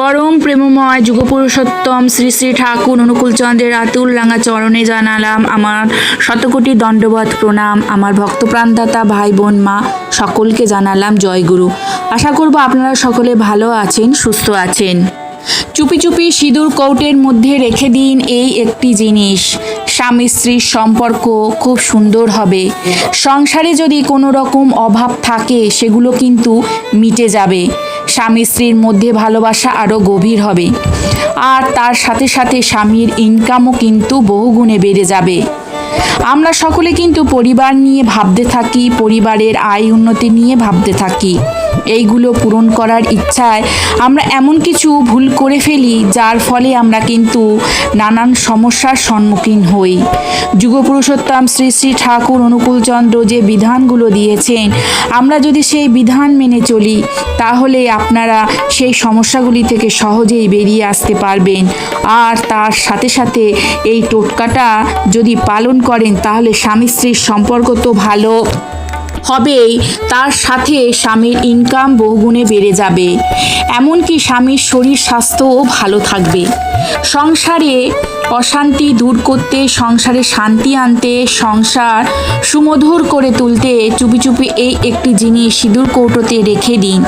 পরম প্রেমময় যুগপুরুষোত্তম শ্রী শ্রী ঠাকুর অনুকূলচন্দ্রের আতুল রাঙা চরণে জানালাম আমার শতকোটি দণ্ডবধ প্রণাম, আমার ভক্তপ্রাণদাতা ভাই বোন মা সকলকে জানালাম জয়গুরু আশা করব আপনারা সকলে ভালো আছেন, সুস্থ আছেন। চুপি চুপি সিঁদুর কৌটের মধ্যে রেখে দিন এই একটি জিনিস, স্বামী স্ত্রীর সম্পর্ক খুব সুন্দর হবে। সংসারে যদি কোনো রকম অভাব থাকে, সেগুলো কিন্তু মিটে যাবে। স্বামী স্ত্রীর মধ্যে ভালোবাসা আরও গভীর হবে। আর তার সাথে সাথে স্বামীর ইনকামও কিন্তু বহুগুণে বেড়ে যাবে। আমরা সকলে কিন্তু পরিবার নিয়ে ভাবতে থাকি, পরিবারের আয় উন্নতি নিয়ে ভাবতে থাকি। এইগুলো পূরণ করার ইচ্ছায় আমরা এমন কিছু ভুল করে ফেলি, যার ফলে আমরা কিন্তু নানান সমস্যার সম্মুখীন হই। যুগপুরুষোত্তম শ্রী শ্রী ঠাকুর অনুকূলচন্দ্র যে বিধানগুলো দিয়েছেন, আমরা যদি সেই বিধান মেনে চলি, তাহলে আপনারা সেই সমস্যাগুলি থেকে সহজেই বেরিয়ে আসতে পারবেন। আর তার সাথে সাথে এই টোটকাটা যদি পালন করেন, তাহলে স্বামী স্ত্রীর সম্পর্ক তো ভালো। হবেই, তার সাথে স্বামীর ইনকাম বহুগুণে বেড়ে যাবে। এমনকি স্বামীর শরীর স্বাস্থ্যও ভালো থাকবে। সংসারে অশান্তি দূর করতে, সংসারে শান্তি আনতে, সংসার সুমধুর করে তুলতে চুপি চুপি এই একটি জিনিস সিঁদুর কৌটোতে রেখে দিন।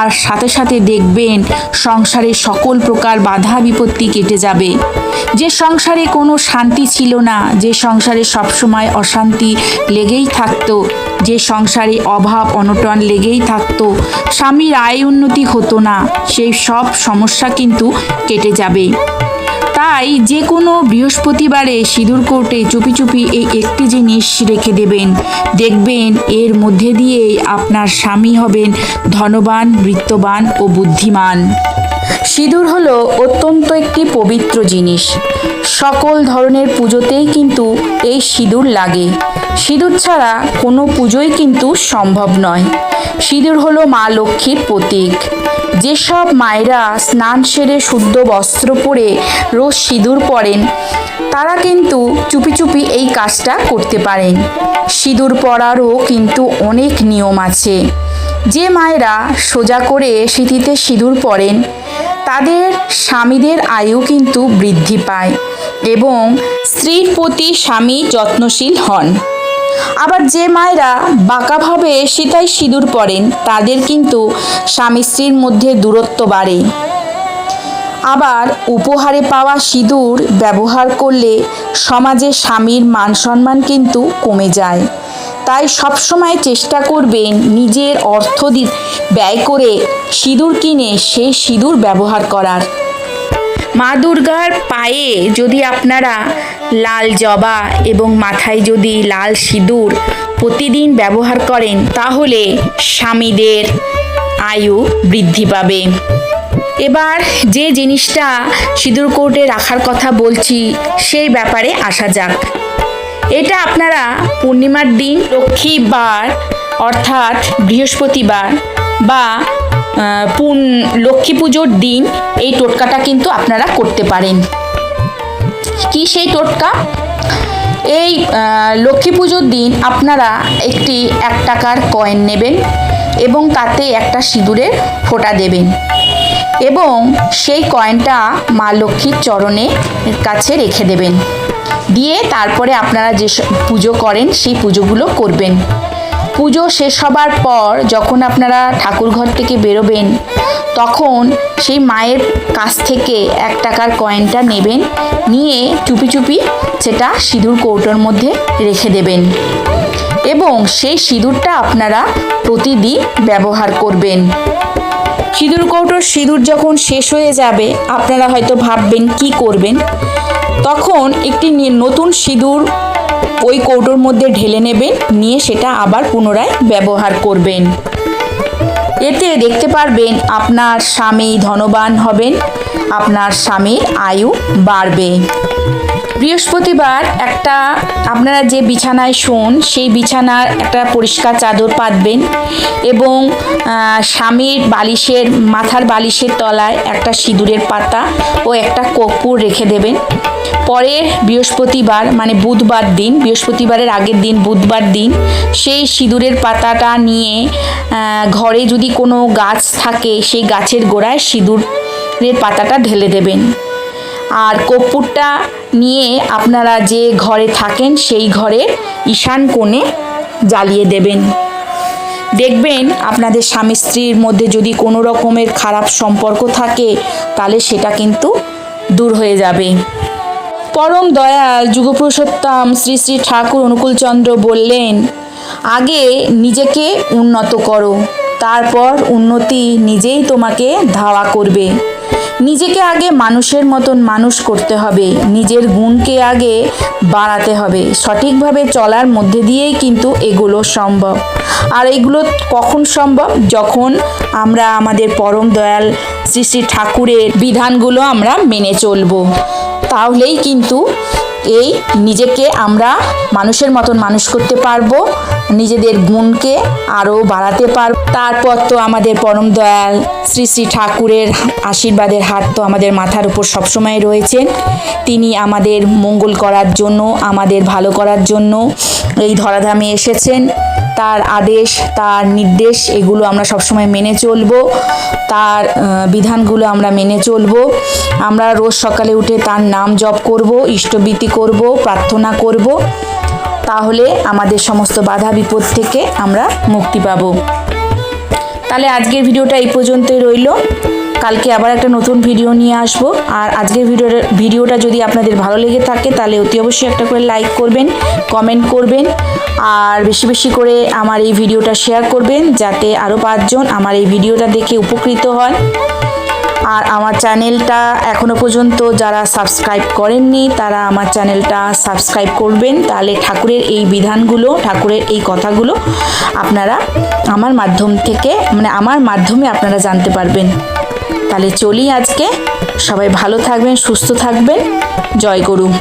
আর সাথে সাথে দেখবেন সংসারে সকল প্রকার বাধা বিপত্তি কেটে যাবে। যে সংসারে কোনো শান্তি ছিল না, যে সংসারে সবসময় অশান্তি লেগেই থাকতো, যে সংসারে অভাব অনটন লেগেই থাকতো, স্বামীর আয় উন্নতি হতো না, সেই সব সমস্যা কিন্তু কেটে যাবে। তাই যে কোনো বৃহস্পতিবারে সিঁদুর কোর্টে চুপি চুপি এই একটি জিনিস রেখে দেবেন। দেখবেন এর মধ্যে দিয়েই আপনার স্বামী হবেন ধনবান, বৃত্তবান ও বুদ্ধিমান। সিঁদুর হলো অত্যন্ত একটি পবিত্র জিনিস। সকল ধরনের পুজোতেই কিন্তু এই সিঁদুর লাগে। সিঁদুর ছাড়া কোনো পুজোই কিন্তু সম্ভব নয়। সিঁদুর হলো মা লক্ষ্মীর প্রতীক। যেসব মায়েরা স্নান সেরে শুদ্ধ বস্ত্র পরে রোজ সিঁদুর পরেন, তারা কিন্তু চুপি চুপি এই কাজটা করতে পারেন। সিঁদুর পরারও কিন্তু অনেক নিয়ম আছে। যে মায়েরা সোজা করে সিঁথিতে সিঁদুর পরেন, তাদের স্বামীদের আয়ু কিন্তু বৃদ্ধি পায় এবং স্ত্রীর প্রতি স্বামী যত্নশীল হন। আবার যে মায়েরা বাঁকাভাবে সীতায় সিঁদুর পরেন, তাদের কিন্তু স্বামী স্ত্রীর মধ্যে দূরত্ব বাড়ে। আবার উপহারে পাওয়া সিঁদুর ব্যবহার করলে সমাজে স্বামীর মান সম্মান কিন্তু কমে যায়। তাই সবসময় চেষ্টা করবেন নিজের অর্থ ব্যয় করে সিঁদুর কিনে সেই সিঁদুর ব্যবহার করার। মা দুর্গার পায়ে যদি আপনারা লাল জবা এবং মাথায় যদি লাল সিঁদুর প্রতিদিন ব্যবহার করেন, তাহলে স্বামীদের আয়ু বৃদ্ধি পাবে। এবার যে জিনিসটা সিঁদুর কোর্টে রাখার কথা বলছি, সেই ব্যাপারে আসা যাক। এটা আপনারা পূর্ণিমার দিন, লক্ষ্মীবার, অর্থাৎ বৃহস্পতিবার বা পুন লক্ষ্মী পুজোর দিন এই টোটকাটা কিন্তু আপনারা করতে পারেন। কি সেই টোটকা? এই লক্ষ্মী পুজোর দিন আপনারা একটি এক টাকার কয়েন নেবেন এবং তাতে একটা সিঁদুরের ফোঁটা দেবেন এবং সেই কয়েনটা মা লক্ষ্মীর চরণে কাছে রেখে দেবেন। দিয়ে তারপরে আপনারা যে পুজো করেন সেই পুজোগুলো করবেন। পুজো শেষ হবার পর যখন আপনারা ঠাকুর ঘর থেকে বেরোবেন, তখন সেই মায়ের কাছ থেকে এক টাকার কয়েনটা নেবেন, নিয়ে চুপি চুপি সেটা সিঁদুর কৌটোর মধ্যে রেখে দেবেন। এবং সেই সিঁদুরটা আপনারা প্রতিদিন ব্যবহার করবেন। সিঁদুর কৌটোর সিঁদুর যখন শেষ হয়ে যাবে, আপনারা হয়তো ভাববেন, কি করবেন? তখন একটি নতুন সিঁদুর ওই কৌটোর মধ্যে ঢেলে নেবেন, নিয়ে সেটা আবার পুনরায় ব্যবহার করবেন। এতে দেখতে পারবেন, আপনার স্বামী ধনবান হবেন, আপনার স্বামীর আয়ু বাড়বে। বৃহস্পতিবার একটা আপনারা যে বিছানায় শোন, সেই বিছানার একটা পরিষ্কার চাদর পাতবেন এবং স্বামীর বালিশের, মাথার বালিশের তলায় একটা সিঁদুরের পাতা ও একটা কর্পূর রেখে দেবেন। পরের বৃহস্পতিবার মানে বুধবার দিন, বৃহস্পতিবারের আগের দিন, বুধবার দিন, সেই সিঁদুরের পাতাটা নিয়ে ঘরে যদি কোনো গাছ থাকে, সেই গাছের গোড়ায় সিঁদুরের পাতাটা ঢেলে দেবেন। আর কর্পূরটা নিয়ে আপনারা যে ঘরে থাকেন, সেই ঘরের ঈশান কোণে জ্বালিয়ে দেবেন। দেখবেন আপনাদের স্বামী স্ত্রীর মধ্যে যদি কোনো রকমের খারাপ সম্পর্ক থাকে, তাহলে সেটা কিন্তু দূর হয়ে যাবে। পরম দয়াল যুগপুরুষোত্তম শ্রী শ্রী ঠাকুর অনুকূলচন্দ্র বললেন, আগে নিজেকে উন্নত করো, তারপর উন্নতি নিজেই তোমাকে ধাওয়া করবে। নিজেকে আগে মানুষের মতন মানুষ করতে হবে। নিজের গুণকে আগে বাড়াতে হবে। সঠিকভাবে চলার মধ্যে দিয়েই কিন্তু এগুলো সম্ভব। আর এগুলো কখন সম্ভব? যখন আমরা আমাদের পরম দয়াল শ্রী শ্রী ঠাকুরের বিধানগুলো আমরা মেনে চলব। তাহলেই কিন্তু এই নিজেকে আমরা মানুষের মতন মানুষ করতে পারব। নিজেদের গুণকে আরও বাড়াতে পারব। তারপর তো আমাদের পরম দয়াল শ্রী শ্রী ঠাকুরের আশীর্বাদের হাত তো আমাদের মাথার উপর সবসময় রয়েছেন তিনি আমাদের মঙ্গল করার জন্য, আমাদের ভালো করার জন্য এই ধরাধামে এসেছেন। তার আদেশ, তার নির্দেশ, এগুলো আমরা সবসময় মেনে চলবো। তার বিধানগুলো আমরা মেনে চলবো। আমরা রোজ সকালে উঠে তার নাম জপ করব, ইষ্টবীতি করব, প্রার্থনা করব। তাহলে আমাদের সমস্ত বাধা বিপদ থেকে আমরা মুক্তি পাব। তাহলে আজকের ভিডিওটা এই পর্যন্তই রইল। কালকে আবার একটা নতুন ভিডিও নিয়ে আসব। আর আজকের ভিডিওটা ভিডিওটা যদি আপনাদের ভালো লেগে থাকে, তাহলে অতি অবশ্যই একটা করে লাইক করবেন, কমেন্ট করবেন, আর বেশি বেশি করে আমার এই ভিডিওটা শেয়ার করবেন, যাতে আরও পাঁচজন আমার এই ভিডিওটা দেখে উপকৃত হন। আর আমার চ্যানেলটা এখনও পর্যন্ত যারা সাবস্ক্রাইব করেননি, তারা আমার চ্যানেলটা সাবস্ক্রাইব করবেন। তাহলে ঠাকুরের এই বিধানগুলো, ঠাকুরের এই কথাগুলো আপনারা আমার মাধ্যম থেকে মানে আমার মাধ্যমে আপনারা জানতে পারবেন। তাহলে চলি আজকে। সবাই ভালো থাকবেন, সুস্থ থাকবেন। জয় গুরু।